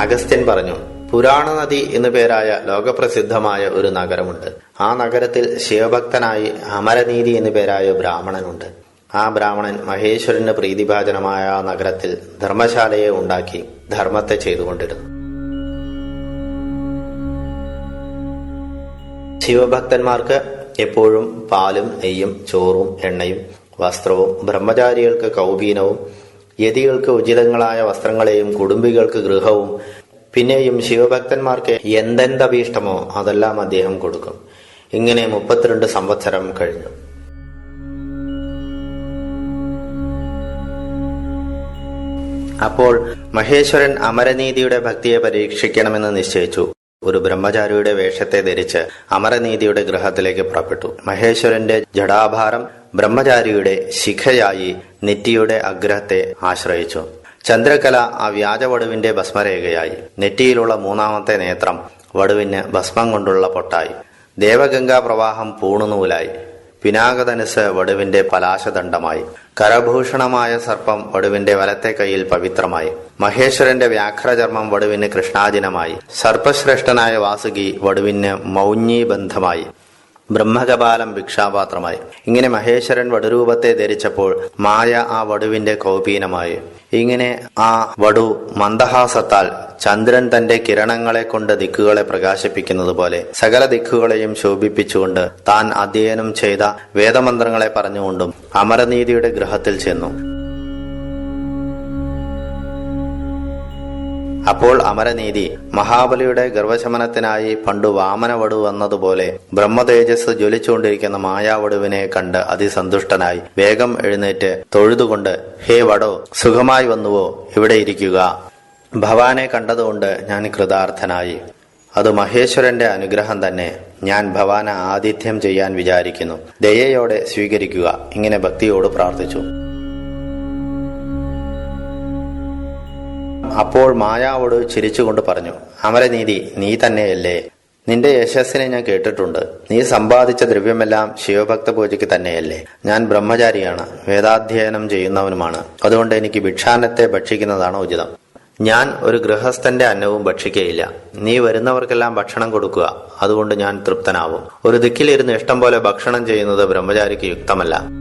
അഗസ്ത്യൻ പറഞ്ഞു പുരാണ നദി എന്നു പേരായ ലോകപ്രസിദ്ധമായ ഒരു നഗരമുണ്ട്. ആ നഗരത്തിൽ ശിവഭക്തനായി അമരനീതി എന്നു പേരായ ബ്രാഹ്മണനുണ്ട്. ആ ബ്രാഹ്മണൻ മഹേശ്വരന് പ്രീതിഭാജനമായ ആ നഗരത്തിൽ ധർമ്മശാലയെ ഉണ്ടാക്കി ധർമ്മത്തെ ചെയ്തുകൊണ്ടിരുന്നു. ശിവഭക്തന്മാർക്ക് എപ്പോഴും പാലും നെയ്യും ചോറും എണ്ണയും വസ്ത്രവും ബ്രഹ്മചാരികൾക്ക് കൗപീനവും യതികൾക്ക് ഉചിതങ്ങളായ വസ്ത്രങ്ങളെയും കുടുംബികൾക്ക് ഗൃഹവും പിന്നെയും ശിവഭക്തന്മാർക്ക് എന്തെന്തഭീഷ്ടമോ അതെല്ലാം അദ്ദേഹം കൊടുക്കും. ഇങ്ങനെ മുപ്പത്തിരണ്ട് സംവത്സരം കഴിഞ്ഞു. അപ്പോൾ മഹേശ്വരൻ അമരനീതിയുടെ ഭക്തിയെ പരീക്ഷിക്കണമെന്ന് നിശ്ചയിച്ചു. ഒരു ബ്രഹ്മചാരിയുടെ വേഷത്തെ ധരിച്ച് അമരനീതിയുടെ ഗൃഹത്തിലേക്ക് പുറപ്പെട്ടു. മഹേശ്വരന്റെ ജടാഭാരം ബ്രഹ്മചാരിയുടെ ശിഖയായി നെറ്റിയുടെ അഗ്രഹത്തെ ആശ്രയിച്ചു. ചന്ദ്രകല ആ വ്യാജവടുവിന്റെ ഭസ്മരേഖയായി. നെറ്റിയിലുള്ള മൂന്നാമത്തെ നേത്രം വടുവിന് ഭസ്മം കൊണ്ടുള്ള പൊട്ടായി. ദേവഗംഗാ പ്രവാഹം പൂണുനൂലായി. പിനാകതനുസ് വടുവിന്റെ പലാശദണ്ഡമായി. കരഭൂഷണമായ സർപ്പം വടുവിന്റെ വലത്തെ കൈയിൽ പവിത്രമായി. മഹേശ്വരന്റെ വ്യാഘ്രചർമ്മം വടുവിന് കൃഷ്ണാജിനമായി. സർപ്പശ്രേഷ്ഠനായ വാസുകി വടുവിന് മൗഞ്ഞീബന്ധമായി. ബ്രഹ്മകപാലം ഭിക്ഷാപാത്രമായി. ഇങ്ങനെ മഹേശ്വരൻ വടുരൂപത്തെ ധരിച്ചപ്പോൾ മായ ആ വടുവിന്റെ കൗപീനമായി. ഇങ്ങനെ ആ വടു മന്ദഹാസത്താൽ ചന്ദ്രൻ തന്റെ കിരണങ്ങളെ കൊണ്ട് ദിക്കുകളെ പ്രകാശിപ്പിക്കുന്നത് പോലെ സകല ദിക്കുകളെയും ശോഭിപ്പിച്ചുകൊണ്ട് താൻ അധ്യയനം ചെയ്ത വേദമന്ത്രങ്ങളെ പറഞ്ഞുകൊണ്ടും അമരനീതിയുടെ ഗ്രഹത്തിൽ ചെന്നു. അപ്പോൾ അമരനീതി മഹാബലിയുടെ ഗർവശമനത്തിനായി പണ്ട് വാമനവടു വന്നതുപോലെ ബ്രഹ്മതേജസ് ജ്വലിച്ചുകൊണ്ടിരിക്കുന്ന മായാവടുവിനെ കണ്ട് അതിസന്തുഷ്ടനായി. വേഗം എഴുന്നേറ്റ് തൊഴുതുകൊണ്ട് ഹേ വടോ സുഖമായി വന്നുവോ? ഇവിടെ ഇരിക്കുക. ഭവാനെ കണ്ടതുകൊണ്ട് ഞാൻ കൃതാർത്ഥനായി. അത് മഹേശ്വരന്റെ അനുഗ്രഹം തന്നെ. ഞാൻ ഭവാന ആതിഥ്യം ചെയ്യാൻ വിചാരിക്കുന്നു. ദയയോടെ സ്വീകരിക്കുക. ഇങ്ങനെ ഭക്തിയോട് പ്രാർത്ഥിച്ചു. അപ്പോൾ മായാവോട് ചിരിച്ചുകൊണ്ട് പറഞ്ഞു അമരനീതി നീ തന്നെയല്ലേ? നിന്റെ യശസ്സിനെ ഞാൻ കേട്ടിട്ടുണ്ട്. നീ സമ്പാദിച്ച ദ്രവ്യമെല്ലാം ശിവഭക്ത പൂജയ്ക്ക് തന്നെയല്ലേ? ഞാൻ ബ്രഹ്മചാരിയാണ് വേദാധ്യയനം ചെയ്യുന്നവനുമാണ്. അതുകൊണ്ട് എനിക്ക് ഭിക്ഷാന്നത്തെ ഭക്ഷിക്കുന്നതാണ് ഉചിതം. ഞാൻ ഒരു ഗൃഹസ്ഥന്റെ അന്നവും ഭക്ഷിക്കയില്ല. നീ വരുന്നവർക്കെല്ലാം ഭക്ഷണം കൊടുക്കുക. അതുകൊണ്ട് ഞാൻ തൃപ്തനാവും. ഒരു ദിക്കിലിരുന്ന് ഇഷ്ടം പോലെ ഭക്ഷണം ചെയ്യുന്നത് ബ്രഹ്മചാരിക്ക് യുക്തമല്ല.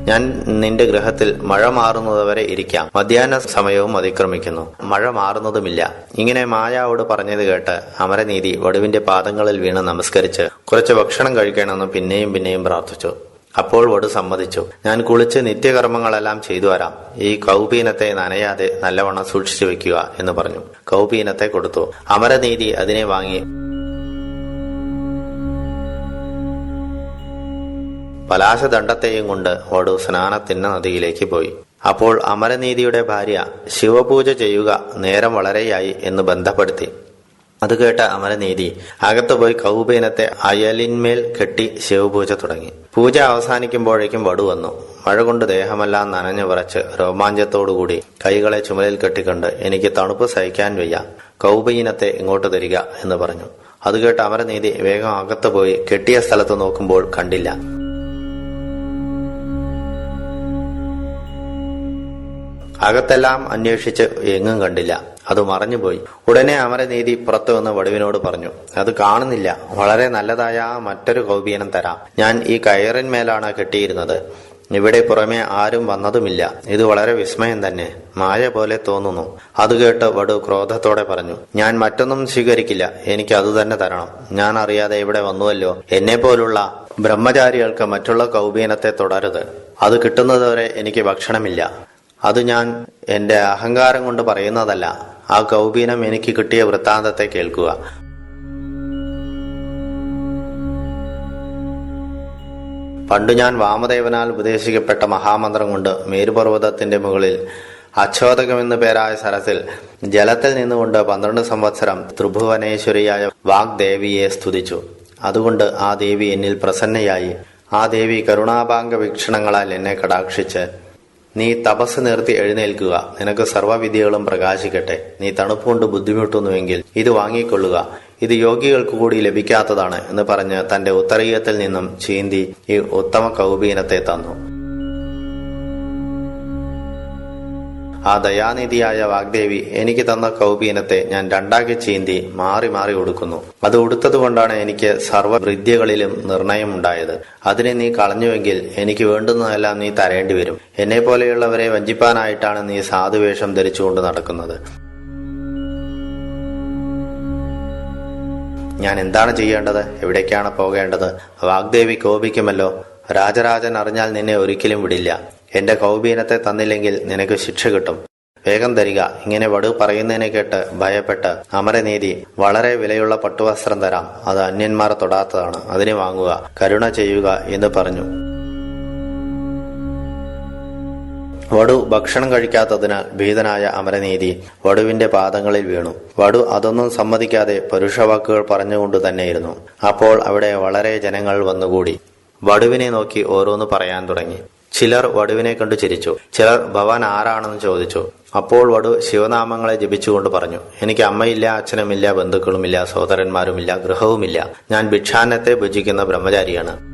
ഞാൻ നിന്റെ ഗ്രഹത്തിൽ മഴ മാറുന്നതുവരെ ഇരിക്കാം. മധ്യാഹ്ന സമയവും അതിക്രമിക്കുന്നു. മഴ മാറുന്നതുമില്ല. ഇങ്ങനെ മായാവോട് പറഞ്ഞത് കേട്ട് അമരനീതി വടുവിന്റെ പാദങ്ങളിൽ വീണ് നമസ്കരിച്ച് കുറച്ച് ഭക്ഷണം കഴിക്കണമെന്ന് പിന്നെയും പിന്നെയും പ്രാർത്ഥിച്ചു. അപ്പോൾ വടു സമ്മതിച്ചു. ഞാൻ കുളിച്ച് നിത്യകർമ്മങ്ങളെല്ലാം ചെയ്തു വരാം. ഈ കൗപീനത്തെ നനയാതെ നല്ലവണ്ണം സൂക്ഷിച്ചു വെക്കുക എന്ന് പറഞ്ഞു. കൗപീനത്തെ കൊടുത്തു. അമരനീതി അതിനെ വാങ്ങി പലാശദണ്ഡത്തെയും കൊണ്ട് വടു സ്നാനത്തിന് നദിയിലേക്ക് പോയി. അപ്പോൾ അമരനീതിയുടെ ഭാര്യ ശിവപൂജ ചെയ്യുക നേരം വളരെയായി എന്ന് ബന്ധപ്പെടുത്തി. അത് കേട്ട അമരനീതി അകത്തു പോയി കൗപീനത്തെ അയലിന്മേൽ കെട്ടി ശിവപൂജ തുടങ്ങി. പൂജ അവസാനിക്കുമ്പോഴേക്കും വടു വന്നു. മഴ കൊണ്ട് ദേഹമെല്ലാം നനഞ്ഞു വിറച്ച് രോമാഞ്ചത്തോടുകൂടി കൈകളെ ചുമലിൽ കെട്ടിക്കൊണ്ട് എനിക്ക് തണുപ്പ് സഹിക്കാൻ വയ്യ. കൗപീനത്തെ ഇങ്ങോട്ട് തരിക എന്ന് പറഞ്ഞു. അത് കേട്ട് അമരനീതി വേഗം അകത്തു പോയി കെട്ടിയ സ്ഥലത്ത് നോക്കുമ്പോൾ കണ്ടില്ല. അകത്തെല്ലാം അന്വേഷിച്ച് എങ്ങും കണ്ടില്ല. അത് മറഞ്ഞുപോയി. ഉടനെ അമരനീതി പുറത്തു വന്ന് വടുവിനോട് പറഞ്ഞു അത് കാണുന്നില്ല. വളരെ നല്ലതായ മറ്റൊരു കൗപീനം തരാം. ഞാൻ ഈ കയറിന്മേലാണ് കെട്ടിയിരുന്നത്. ഇവിടെ പുറമെ ആരും വന്നതുമില്ല. ഇത് വളരെ വിസ്മയം തന്നെ. മായ പോലെ തോന്നുന്നു. അത് കേട്ട് വടു ക്രോധത്തോടെ പറഞ്ഞു ഞാൻ മറ്റൊന്നും സ്വീകരിക്കില്ല. എനിക്ക് അത് തന്നെ തരണം. ഞാൻ അറിയാതെ ഇവിടെ വന്നുവല്ലോ. എന്നെ പോലുള്ള ബ്രഹ്മചാരികൾക്ക് മറ്റുള്ള കൗപീനത്തെ തുടരുത്. അത് കിട്ടുന്നതുവരെ എനിക്ക് ഭക്ഷണമില്ല. അത് ഞാൻ എന്റെ അഹങ്കാരം കൊണ്ട് പറയുന്നതല്ല. ആ കൗപീനം എനിക്ക് കിട്ടിയ വൃത്താന്തത്തെ കേൾക്കുക. പണ്ട് ഞാൻ വാമദേവനാൽ ഉപദേശിക്കപ്പെട്ട മഹാമന്ത്രം കൊണ്ട് മേരുപർവതത്തിന്റെ മുകളിൽ അച്ഛോദകമെന്നു പേരായ സരസിൽ ജലത്തിൽ നിന്നുകൊണ്ട് പന്ത്രണ്ട് സംവത്സരം ത്രിഭുവനേശ്വരിയായ വാഗ്ദേവിയെ സ്തുതിച്ചു. അതുകൊണ്ട് ആ ദേവി എന്നിൽ പ്രസന്നയായി. ആ ദേവി കരുണാപാങ്ക വീക്ഷണങ്ങളാൽ എന്നെ കടാക്ഷിച്ച് നീ തപസ് നിർത്തി എഴുന്നേൽക്കുക. നിനക്ക് സർവവിദ്യകളും പ്രകാശിക്കട്ടെ. നീ തണുപ്പുകൊണ്ട് ബുദ്ധിമുട്ടുന്നുവെങ്കിൽ ഇത് വാങ്ങിക്കൊള്ളുക. ഇത് യോഗികൾക്ക് കൂടി ലഭിക്കാത്തതാണ് എന്ന് പറഞ്ഞ് തന്റെ ഉത്തരീയത്തിൽ നിന്നും ചീന്തി ഈ ഉത്തമ കൗപീനത്തെ തന്നു. ആ ദയാനിധിയായ വാഗ്ദേവി എനിക്ക് തന്ന കൗപീനത്തെ ഞാൻ രണ്ടാക്കി ചീന്തി മാറി മാറി ഉടുക്കുന്നു. അത് ഉടുത്തതുകൊണ്ടാണ് എനിക്ക് സർവവിദ്യകളിലും നിർണയമുണ്ടായത്. അതിനെ നീ കളഞ്ഞുവെങ്കിൽ എനിക്ക് വേണ്ടുന്നതെല്ലാം നീ തരേണ്ടി വരും. എന്നെ പോലെയുള്ളവരെ വഞ്ചിപ്പാനായിട്ടാണ് നീ സാധുവേഷം ധരിച്ചുകൊണ്ട് നടക്കുന്നത്. ഞാൻ എന്താണ് ചെയ്യേണ്ടത്? എവിടേക്കാണ് പോകേണ്ടത്? വാഗ്ദേവി കോപിക്കുമല്ലോ. രാജരാജൻ അറിഞ്ഞാൽ നിന്നെ ഒരിക്കലും വിടില്ല. എന്റെ കൗബീനത്തെ തന്നില്ലെങ്കിൽ നിനക്ക് ശിക്ഷ കിട്ടും. വേഗം തരിക ഇങ്ങനെ വടു പറയുന്നതിനെ കേട്ട് ഭയപ്പെട്ട് അമരനീതി വളരെ വിലയുള്ള പട്ടുവസ്ത്രം തരാം. അത് അന്യന്മാർ തൊടാത്തതാണ്. അതിനെ വാങ്ങുക കരുണ ചെയ്യുക എന്ന് പറഞ്ഞു. വടു ഭക്ഷണം കഴിക്കാത്തതിനാൽ ഭീതനായ അമരനീതി വടുവിന്റെ പാദങ്ങളിൽ വീണു. വടു അതൊന്നും സമ്മതിക്കാതെ പരുഷവാക്കുകൾ പറഞ്ഞുകൊണ്ട് തന്നെയിരുന്നു. അപ്പോൾ അവിടെ വളരെ ജനങ്ങൾ വന്നുകൂടി. വടുവിനെ നോക്കി ഓരോന്ന് പറയാൻ തുടങ്ങി. ചിലർ വടുവിനെ കണ്ടു ചിരിച്ചു. ചിലർ ഭവാൻ ആരാണെന്ന് ചോദിച്ചു. അപ്പോൾ വടു ശിവനാമങ്ങളെ ജപിച്ചുകൊണ്ട് പറഞ്ഞു എനിക്ക് അമ്മയില്ല അച്ഛനുമില്ല ബന്ധുക്കളുമില്ല സഹോദരന്മാരുമില്ല ഗൃഹവുമില്ല. ഞാൻ ഭിക്ഷാന്നത്തെ ഭുജിക്കുന്ന ബ്രഹ്മചാരിയാണ്.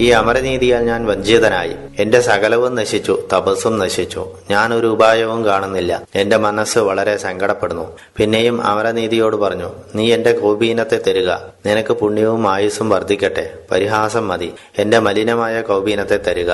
ഈ അമരനീതിയാൽ ഞാൻ വഞ്ചിതനായി. എന്റെ സകലവും നശിച്ചു തപസ്സും നശിച്ചു. ഞാൻ ഒരു ഉപായവും കാണുന്നില്ല. എന്റെ മനസ്സ് വളരെ സങ്കടപ്പെടുന്നു. പിന്നെയും അമരനീതിയോട് പറഞ്ഞു നീ എന്റെ കൗപീനത്തെ തരിക. നിനക്ക് പുണ്യവും ആയുസ്സും വർദ്ധിക്കട്ടെ. പരിഹാസം മതി. എന്റെ മലിനമായ കൗപീനത്തെ തരിക.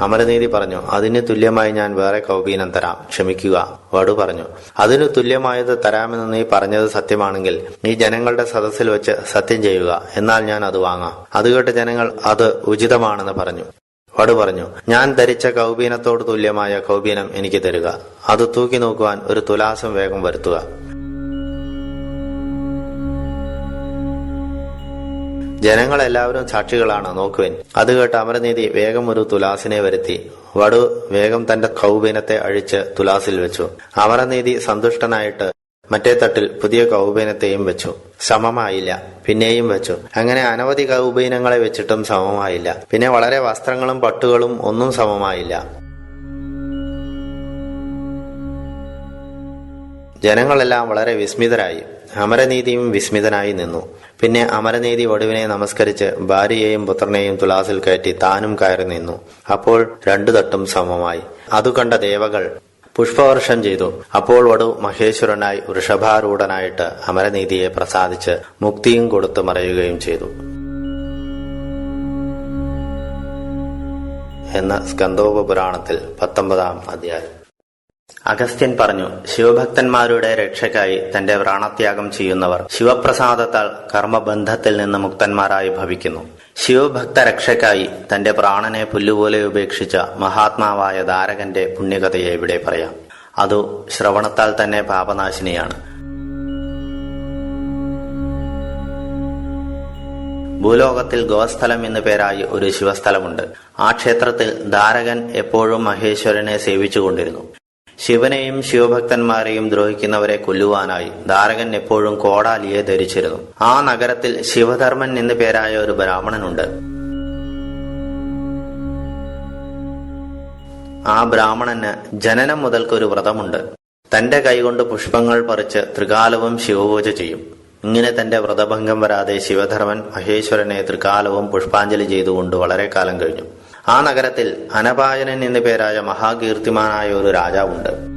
അമരനീതി പറഞ്ഞു അതിന് തുല്യമായി ഞാൻ വേറെ കൗപീനം തരാം. ക്ഷമിക്കുക. വടു പറഞ്ഞു അതിനു തുല്യമായത് തരാമെന്ന് നീ പറഞ്ഞത് സത്യമാണെങ്കിൽ നീ ജനങ്ങളുടെ സദസ്സിൽ വെച്ച് സത്യം ചെയ്യുക. എന്നാൽ ഞാൻ അത് വാങ്ങാം. അത് കേട്ട് ജനങ്ങൾ അത് ഉചിതമാണെന്ന് പറഞ്ഞു. വടു പറഞ്ഞു ഞാൻ ധരിച്ച കൗപീനത്തോട് തുല്യമായ കൗപീനം എനിക്ക് തരിക. അത് തൂക്കി നോക്കുവാൻ ഒരു തുലാസം വേഗം വരുത്തുക. ജനങ്ങളെല്ലാവരും സാക്ഷികളാണ് നോക്കുവിൻ. അത് കേട്ട് അമരനീതി വേഗം ഒരു തുലാസിനെ വരുത്തി. വടു വേഗം തന്റെ കൗബീനത്തെ അഴിച്ച് തുലാസിൽ വെച്ചു. അമരനീതി സന്തുഷ്ടനായിട്ട് മറ്റേ തട്ടിൽ പുതിയ കൗബീനത്തെയും വെച്ചു. സമമായില്ല. പിന്നെയും വെച്ചു. അങ്ങനെ അനവധി കൗബീനങ്ങളെ വെച്ചിട്ടും സമമായില്ല. പിന്നെ വളരെ വസ്ത്രങ്ങളും പട്ടുകളും ഒന്നും സമമായില്ല. ജനങ്ങളെല്ലാം വളരെ വിസ്മിതരായി. അമരനീതിയും വിസ്മിതനായി നിന്നു. പിന്നെ അമരനീതി ഒടുവിനെ നമസ്കരിച്ച് ഭാര്യയെയും പുത്രനെയും തുലാസിൽ കയറ്റി താനും കയറി നിന്നു. അപ്പോൾ രണ്ടു തട്ടും സമമായി. അതു കണ്ട ദേവകൾ പുഷ്പവർഷം ചെയ്തു. അപ്പോൾ വടു മഹേശ്വരനായി വൃഷഭാരൂഢനായിട്ട് അമരനീതിയെ പ്രസാദിച്ച് മുക്തിയും കൊടുത്തു മറയുകയും ചെയ്തു. എന്ന സ്കന്ദോപുരാണത്തിൽ പത്തൊമ്പതാം അധ്യായം. അഗസ്ത്യൻ പറഞ്ഞു ശിവഭക്തന്മാരുടെ രക്ഷയ്ക്കായി തന്റെ പ്രാണത്യാഗം ചെയ്യുന്നവർ ശിവപ്രസാദത്താൽ കർമ്മബന്ധത്തിൽ നിന്ന് മുക്തന്മാരായി ഭവിക്കുന്നു. ശിവഭക്ത രക്ഷയ്ക്കായി തന്റെ പ്രാണനെ പുല്ലുപോലെ ഉപേക്ഷിച്ച മഹാത്മാവായ ധാരകന്റെ പുണ്യകഥയെ ഇവിടെ പറയാം. അതു ശ്രവണത്താൽ തന്നെ പാപനാശിനിയാണ്. ഭൂലോകത്തിൽ ഗോസ്ഥലം എന്നു പേരായി ഒരു ശിവസ്ഥലമുണ്ട്. ആ ക്ഷേത്രത്തിൽ ധാരകൻ എപ്പോഴും മഹേശ്വരനെ സേവിച്ചുകൊണ്ടിരുന്നു. ശിവനെയും ശിവഭക്തന്മാരെയും ദ്രോഹിക്കുന്നവരെ കൊല്ലുവാനായി ധാരകൻ എപ്പോഴും കോടാലിയെ ധരിച്ചിരുന്നു. ആ നഗരത്തിൽ ശിവധർമ്മൻ എന്നു പേരായ ഒരു ബ്രാഹ്മണനുണ്ട്. ആ ബ്രാഹ്മണന് ജനനം മുതൽക്കൊരു വ്രതമുണ്ട്. തന്റെ കൈകൊണ്ട് പുഷ്പങ്ങൾ പറിച്ച് ത്രികാലവും ശിവപൂജ ചെയ്യും. ഇങ്ങനെ തന്റെ വ്രതഭംഗം വരാതെ ശിവധർമ്മൻ മഹേശ്വരനെ ത്രികാലവും പുഷ്പാഞ്ജലി ചെയ്തുകൊണ്ട് വളരെ കാലം കഴിഞ്ഞു. ആ നഗരത്തിൽ അനപായനൻ എന്നു പേരായ മഹാകീർത്തിമാനായ ഒരു രാജാവുണ്ട്.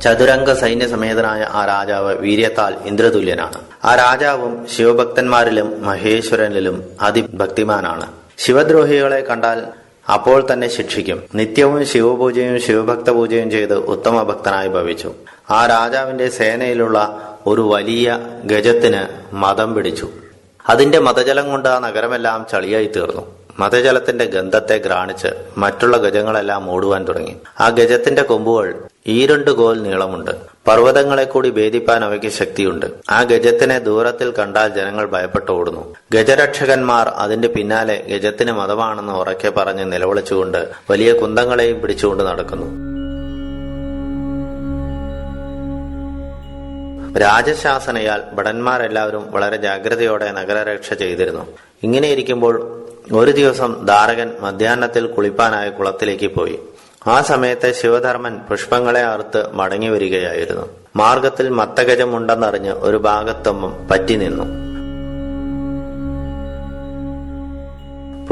ചതുരംഗ സൈന്യസമേതനായ ആ രാജാവ് വീര്യത്താൽ ഇന്ദ്രതുല്യനാണ്. ആ രാജാവും ശിവഭക്തന്മാരിലും മഹേശ്വരനിലും അതിഭക്തിമാനാണ്. ശിവദ്രോഹികളെ കണ്ടാൽ അപ്പോൾ തന്നെ ശിക്ഷിക്കും. നിത്യവും ശിവപൂജയും ശിവഭക്ത പൂജയും ചെയ്ത് ഉത്തമ ഭക്തനായി ഭവിച്ചു. ആ രാജാവിന്റെ സേനയിലുള്ള ഒരു വലിയ ഗജത്തിന് മതം പിടിച്ചു. അതിന്റെ മതജലം കൊണ്ട് ആ നഗരമെല്ലാം ചളിയായി തീർന്നു. മതജലത്തിന്റെ ഗന്ധത്തെ ഗ്രാണിച്ച് മറ്റുള്ള ഗജങ്ങളെല്ലാം ഓടുവാൻ തുടങ്ങി. ആ ഗജത്തിന്റെ കൊമ്പുകൾ ഈരണ്ട് കോൽ നീളമുണ്ട്. പർവതങ്ങളെ കൂടി ഭേദിപ്പാൻ അവയ്ക്ക് ശക്തിയുണ്ട്. ആ ഗജത്തിനെ ദൂരത്തിൽ കണ്ടാൽ ജനങ്ങൾ ഭയപ്പെട്ട് ഓടുന്നു. ഗജരക്ഷകന്മാർ അതിന്റെ പിന്നാലെ ഗജത്തിന് മതമാണെന്ന് ഉറക്കെ പറഞ്ഞ് നിലവിളിച്ചുകൊണ്ട് വലിയ കുന്തങ്ങളെയും പിടിച്ചുകൊണ്ട് നടക്കുന്നു. രാജശാസനയാൽ ഭടന്മാരെല്ലാവരും വളരെ ജാഗ്രതയോടെ നഗരരക്ഷ ചെയ്തിരുന്നു. ഇങ്ങനെയിരിക്കുമ്പോൾ ഒരു ദിവസം ധാരകൻ മധ്യാഹ്നത്തിൽ കുളിപ്പാനായ കുളത്തിലേക്ക് പോയി. ആ സമയത്തെ ശിവധർമ്മൻ പുഷ്പങ്ങളെ അറുത്ത് മടങ്ങി വരികയായിരുന്നു. മാർഗത്തിൽ മത്തഗജമുണ്ടെന്നറിഞ്ഞ് ഒരു ഭാഗത്തൊന്നും പറ്റി നിന്നു.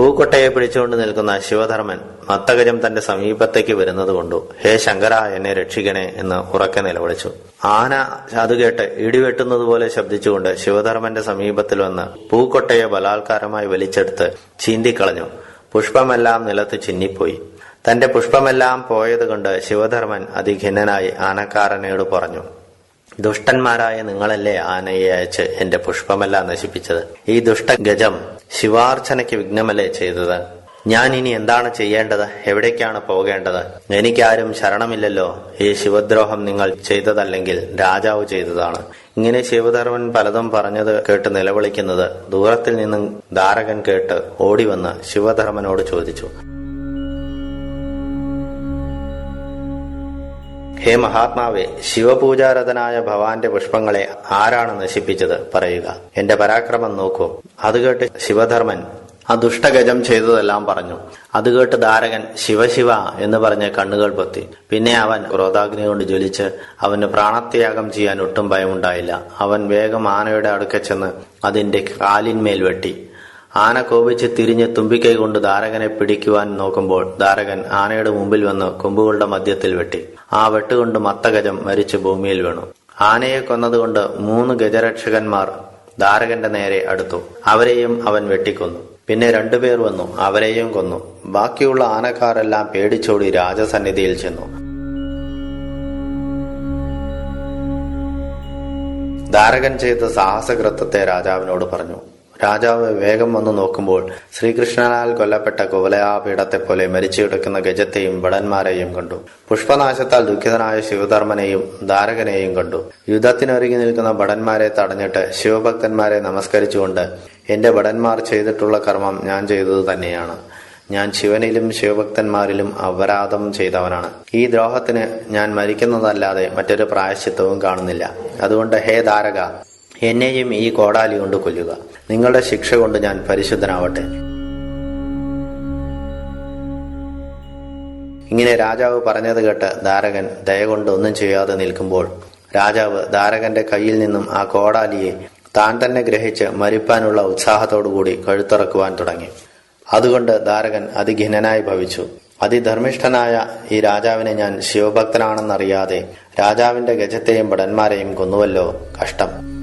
പൂക്കൊട്ടയെ പിടിച്ചുകൊണ്ട് നിൽക്കുന്ന ശിവധർമ്മൻ മത്തകജം തന്റെ സമീപത്തേക്ക് വരുന്നത് കൊണ്ടു ഹേ ശങ്കര എന്നെ രക്ഷിക്കണേ എന്ന് ഉറക്കെ നിലവിളിച്ചു. ആന അത് കേട്ട് ഇടിവെട്ടുന്നത് പോലെ ശബ്ദിച്ചുകൊണ്ട് ശിവധർമ്മന്റെ സമീപത്തിൽ വന്ന് പൂക്കൊട്ടയെ ബലാത്കാരമായി വലിച്ചെടുത്ത് ചീന്തിക്കളഞ്ഞു. പുഷ്പമെല്ലാം നിലത്ത് ചിന്നിപ്പോയി. തന്റെ പുഷ്പമെല്ലാം പോയത് കൊണ്ട് ശിവധർമ്മൻ അതിഖിന്നനായി ആനക്കാരനോട് പറഞ്ഞു ദുഷ്ടന്മാരായ നിങ്ങളല്ലേ ആനയെ അയച്ച് എന്റെ പുഷ്പമല്ല നശിപ്പിച്ചത്? ഈ ദുഷ്ടഗജം ശിവാർച്ചനയ്ക്ക് വിഘ്നമല്ലേ ചെയ്തത്? ഞാൻ ഇനി എന്താണ് ചെയ്യേണ്ടത്? എവിടേക്കാണ് പോകേണ്ടത്? എനിക്കാരും ശരണമില്ലല്ലോ. ഈ ശിവദ്രോഹം നിങ്ങൾ ചെയ്തതല്ലെങ്കിൽ രാജാവ് ചെയ്തതാണ്. ഇങ്ങനെ ശിവധർമ്മൻ പലതും പറഞ്ഞത് കേട്ട് നിലവിളിക്കുന്നത് ദൂരത്തിൽ നിന്നും ധാരകൻ കേട്ട് ഓടിവന്ന് ശിവധർമ്മനോട് ചോദിച്ചു. ഹേ മഹാത്മാവേ ശിവപൂജാരഥനായ ഭവാന്റെ പുഷ്പങ്ങളെ ആരാണ് നശിപ്പിച്ചത് പറയുക. എന്റെ പരാക്രമം നോക്കൂ. അത് കേട്ട് ശിവധർമ്മൻ ആ ദുഷ്ടഗജം ചെയ്തതെല്ലാം പറഞ്ഞു. അത് കേട്ട് ധാരകൻ ശിവശിവ എന്ന് പറഞ്ഞ് കണ്ണുകൾ പൊത്തി. പിന്നെ അവൻ ക്രോധാഗ്നി കൊണ്ട് ജ്വലിച്ച് അവന് പ്രാണത്യാഗം ചെയ്യാൻ ഒട്ടും ഭയമുണ്ടായില്ല. അവൻ വേഗം ആനയുടെ അടുക്ക ചെന്ന് അതിന്റെ കാലിന്മേൽ വെട്ടി. ആന കോപിച്ച് തിരിഞ്ഞ് തുമ്പിക്കൈ കൊണ്ട് ധാരകനെ പിടിക്കുവാൻ നോക്കുമ്പോൾ ധാരകൻ ആനയുടെ മുമ്പിൽ വന്ന് കൊമ്പുകളുടെ മധ്യത്തിൽ വെട്ടി. ആ വെട്ടുകൊണ്ട് മത്തഗജം മരിച്ചു ഭൂമിയിൽ വീണു. ആനയെ കൊന്നതുകൊണ്ട് മൂന്ന് ഗജരക്ഷകന്മാർ ധാരകന്റെ നേരെ അടുത്തു. അവരെയും അവൻ വെട്ടിക്കൊന്നു. പിന്നെ രണ്ടുപേർ വന്നു. അവരെയും കൊന്നു. ബാക്കിയുള്ള ആനക്കാരെല്ലാം പേടിച്ചോടി രാജസന്നിധിയിൽ ചെന്നു. ധാരകൻ ചെയ്ത സാഹസകൃത്യത്തെ രാജാവിനോട് പറഞ്ഞു. രാജാവ് വേഗം വന്നു നോക്കുമ്പോൾ ശ്രീകൃഷ്ണനാൽ കൊല്ലപ്പെട്ട കുവലയാപീഠത്തെ പോലെ മരിച്ചു കിടക്കുന്ന ഗജത്തെയും ഭടന്മാരെയും കണ്ടു. പുഷ്പനാശത്താൽ ദുഃഖിതനായ ശിവധർമ്മനെയും ധാരകനെയും കണ്ടു. യുദ്ധത്തിനൊരുങ്ങി നിൽക്കുന്ന ഭടന്മാരെ തടഞ്ഞിട്ട് ശിവഭക്തന്മാരെ നമസ്കരിച്ചുകൊണ്ട് എന്റെ ഭടന്മാർ ചെയ്തിട്ടുള്ള കർമ്മം ഞാൻ ചെയ്തത് തന്നെയാണ്. ഞാൻ ശിവനിലും ശിവഭക്തന്മാരിലും അപരാധം ചെയ്തവനാണ്. ഈ ദ്രോഹത്തിന് ഞാൻ മരിക്കുന്നതല്ലാതെ മറ്റൊരു പ്രായശ്ചിത്തവും കാണുന്നില്ല. അതുകൊണ്ട് ഹേ ധാരക എന്നെയും ഈ കോടാലി കൊണ്ട് കൊല്ലുക. നിങ്ങളുടെ ശിക്ഷ കൊണ്ട് ഞാൻ പരിശുദ്ധനാവട്ടെ. ഇങ്ങനെ രാജാവ് പറഞ്ഞത് കേട്ട് ധാരകൻ ദയ കൊണ്ട് ഒന്നും ചെയ്യാതെ നിൽക്കുമ്പോൾ രാജാവ് ധാരകന്റെ കയ്യിൽ നിന്നും ആ കോടാലിയെ താൻ തന്നെ ഗ്രഹിച്ച് മരിപ്പാനുള്ള ഉത്സാഹത്തോടുകൂടി കഴുത്തിറക്കുവാൻ തുടങ്ങി. അതുകൊണ്ട് ധാരകൻ അതിഘിനനായി ഭവിച്ചു. അതിധർമ്മിഷ്ഠനായ ഈ രാജാവിനെ ഞാൻ ശിവഭക്തനാണെന്നറിയാതെ രാജാവിന്റെ ഗജത്തെയും ഭടന്മാരെയും കൊന്നുവല്ലോ കഷ്ടം.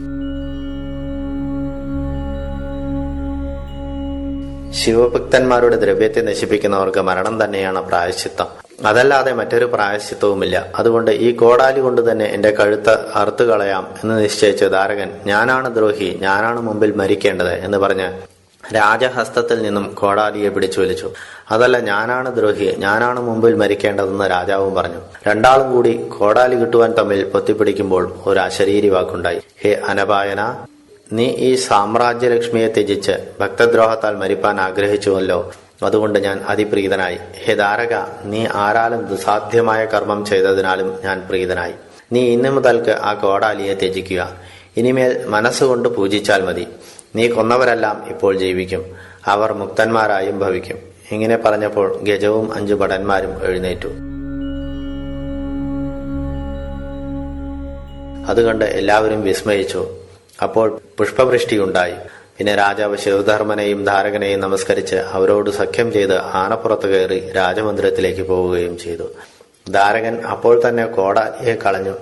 ശിവഭക്തന്മാരുടെ ദ്രവ്യത്തെ നശിപ്പിക്കുന്നവർക്ക് മരണം തന്നെയാണ് പ്രായശ്ചിത്തം. അതല്ലാതെ മറ്റൊരു പ്രായശ്ചിത്തവുമില്ല. അതുകൊണ്ട് ഈ കോടാലി കൊണ്ട് തന്നെ എന്റെ കഴുത്ത് അറുത്തു കളയാം എന്ന് നിശ്ചയിച്ച ധാരകൻ ഞാനാണ് ദ്രോഹി ഞാനാണ് മുമ്പിൽ മരിക്കേണ്ടത് എന്ന് പറഞ്ഞ് രാജഹസ്തത്തിൽ നിന്നും കോടാലിയെ പിടിച്ചു വലിച്ചു. അതല്ല ഞാനാണ് ദ്രോഹി ഞാനാണ് മുമ്പിൽ മരിക്കേണ്ടതെന്ന് രാജാവും പറഞ്ഞു. രണ്ടാളും കൂടി കോടാലി കിട്ടുവാൻ തമ്മിൽ പൊത്തിപ്പിടിക്കുമ്പോൾ ഒരു അശരീരി വാക്കുണ്ടായി. ഹേ അനപായന നീ ഈ സാമ്രാജ്യലക്ഷ്മിയെ ത്യജിച്ച് ഭക്തദ്രോഹത്താൽ മരിപ്പാൻ ആഗ്രഹിച്ചുവല്ലോ. അതുകൊണ്ട് ഞാൻ അതിപ്രീതനായി. ഹേ ധാരക നീ ആരാലും ദുസാധ്യമായ കർമ്മം ചെയ്തതിനാലും ഞാൻ പ്രീതനായി. നീ ഇന്നു മുതൽക്ക് ആ കോടാലിയെ ത്യജിക്കുക. ഇനിമേൽ മനസ്സുകൊണ്ട് പൂജിച്ചാൽ മതി. നീ കൊന്നവരെല്ലാം ഇപ്പോൾ ജീവിക്കും. അവർ മുക്തന്മാരായും ഭവിക്കും. ഇങ്ങനെ പറഞ്ഞപ്പോൾ ഗജവും അഞ്ചു ഭടന്മാരും എഴുന്നേറ്റു. അതുകണ്ട് എല്ലാവരും വിസ്മയിച്ചു. അപ്പോൾ പുഷ്പവൃഷ്ടിയുണ്ടായി പിന്നെ രാജാവ് ശിവധർമ്മനെയും ധാരകനെയും നമസ്കരിച്ച് അവരോട് സഖ്യം ചെയ്ത് ആനപ്പുറത്ത് കയറി രാജമന്ദിരത്തിലേക്ക് പോവുകയും ചെയ്തു. ധാരകൻ അപ്പോൾ തന്നെ കോടാലിയെ കളഞ്ഞു.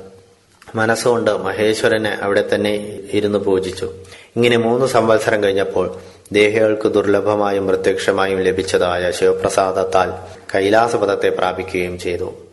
മനസ്സുകൊണ്ട് മഹേശ്വരനെ അവിടെ തന്നെ ഇരുന്ന് പൂജിച്ചു. ഇങ്ങനെ മൂന്ന് സംവത്സരം കഴിഞ്ഞപ്പോൾ ദേഹികൾക്ക് ദുർലഭമായും പ്രത്യക്ഷമായും ലഭിച്ചതായ ശിവപ്രസാദത്താൽ കൈലാസപദത്തെ പ്രാപിക്കുകയും ചെയ്തു.